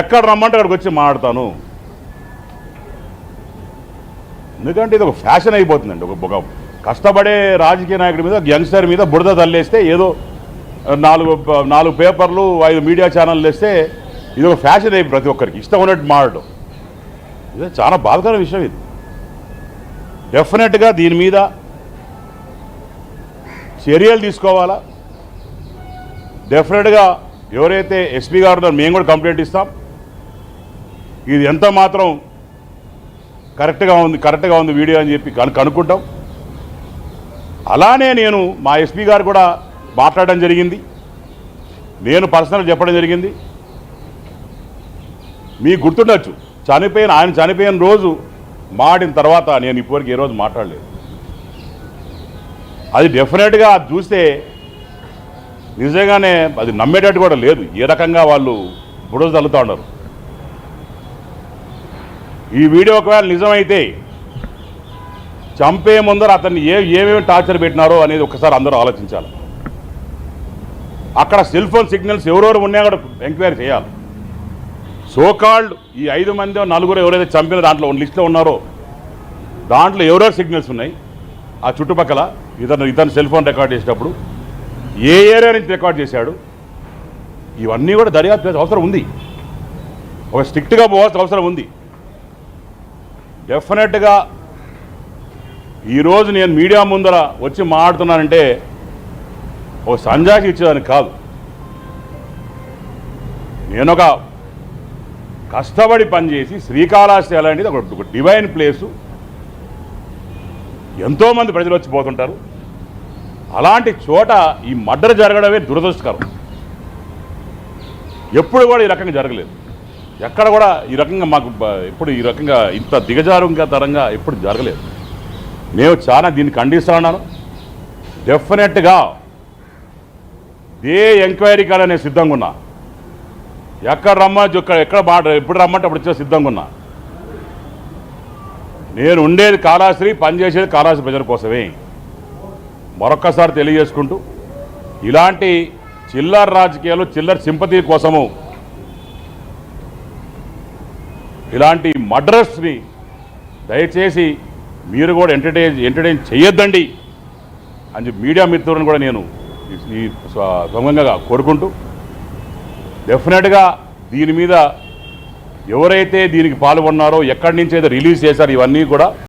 ఎక్కడ రమ్మంటే అక్కడికి వచ్చి మాట్లాడతాను. ఎందుకంటే ఇది ఒక ఫ్యాషన్ అయిపోతుందండి ఒక ఒక కష్టపడే రాజకీయ నాయకుడి మీద ఒక యంగ్స్టర్ మీద బురద తల్లేస్తే ఏదో నాలుగు నాలుగు పేపర్లు ఐదు మీడియా ఛానళ్ళు వేస్తే ఇది ఒక ఫ్యాషన్ అయిపోయి ప్రతి ఒక్కరికి. ఇష్టం ఉన్నట్టు మాడడం ఇది చాలా బాధకర విషయం ఇది. డెఫినెట్గా దీని మీద చర్యలు తీసుకోవాలా? డెఫినెట్గా ఎవరైతే ఎస్పీ గారు మేము కూడా కంప్లైంట్ ఇస్తాం. ఇది ఎంత మాత్రం కరెక్ట్గా ఉంది కరెక్ట్గా ఉంది వీడియో అని చెప్పి కను కనుక్కుంటాం. అలానే నేను మా ఎస్పీ గారు కూడా మాట్లాడడం జరిగింది. నేను పర్సనల్ చెప్పడం జరిగింది. మీకు గుర్తుండొచ్చు చనిపోయిన ఆయన చనిపోయిన రోజు మాడిన తర్వాత నేను ఇప్పటివరకు ఏ రోజు మాట్లాడలేదు. అది డెఫినెట్గా చూస్తే నిజంగానే అది నమ్మేటట్టు కూడా లేదు. ఏ రకంగా వాళ్ళు బుడలు తల్లుతూ ఉన్నారు. ఈ వీడియో ఒకవేళ నిజమైతే చంపే ముందర అతన్ని ఏ ఏమేమి టార్చర్ పెట్టినారో అనేది ఒకసారి అందరూ ఆలోచించాలి. అక్కడ సెల్ ఫోన్ సిగ్నల్స్ ఎవరెవరు ఉన్నాయో కూడా ఎంక్వైరీ చేయాలి. సోకాల్డ్ ఈ ఐదు మంది నలుగురు ఎవరైతే చంపిన దాంట్లో లిస్ట్లో ఉన్నారో దాంట్లో ఎవరెవరు సిగ్నల్స్ ఉన్నాయి? ఆ చుట్టుపక్కల ఇతను ఇతను సెల్ ఫోన్ రికార్డ్ చేసేటప్పుడు ఏ ఏరియా నుంచి రికార్డ్ చేశాడు? ఇవన్నీ కూడా దర్యాప్తు అవసరం ఉంది. ఒక స్ట్రిక్ట్గా పోవాల్సిన అవసరం ఉంది. డెఫినెట్గా ఈరోజు నేను మీడియా ముందర వచ్చి మాట్లాడుతున్నానంటే ఒక సంజాకి ఇచ్చేదానికి కాదు. నేను ఒక కష్టపడి పనిచేసి శ్రీకాళహస్తి అలాంటిది ఒక డివైన్ ప్లేసు ఎంతోమంది ప్రజలు వచ్చి పోతుంటారు. అలాంటి చోట ఈ మర్డర్ జరగడమే దురదృష్టకరం. ఎప్పుడు కూడా ఈ రకంగా జరగలేదు. ఎక్కడ కూడా ఈ రకంగా మాకు ఎప్పుడు ఈ రకంగా ఇంత దిగజారుగా తరంగా ఎప్పుడు జరగలేదు. మేము చాలా దీన్ని ఖండిస్తున్నాను డెఫినెట్గా ఏ ఎంక్వైరీ కాడ నేను సిద్ధంగా ఉన్నా. ఎక్కడ రమ్మని ఎక్కడ ఎక్కడ మాట ఎప్పుడు రమ్మంటే అప్పుడు వచ్చే సిద్ధంగా ఉన్నా. నేను ఉండేది కాళాశ్రీ పనిచేసేది కాళాశ్రీ ప్రజల కోసమే. మరొక్కసారి తెలియజేసుకుంటూ ఇలాంటి చిల్లర రాజకీయాలు చిల్లర సింపతి కోసము ఇలాంటి మడ్రస్ని దయచేసి మీరు కూడా ఎంటర్టైన్ ఎంటర్టైన్ చేయొద్దండి అని మీడియా మిత్రులను కూడా నేను ఈ- సొంగంగా కోరుకుంటూ డెఫినెట్గా దీని మీద ఎవరైతే దీనికి పాల్గొన్నారో ఎక్కడి నుంచి అయితే రిలీజ్ చేశారో ఇవన్నీ కూడా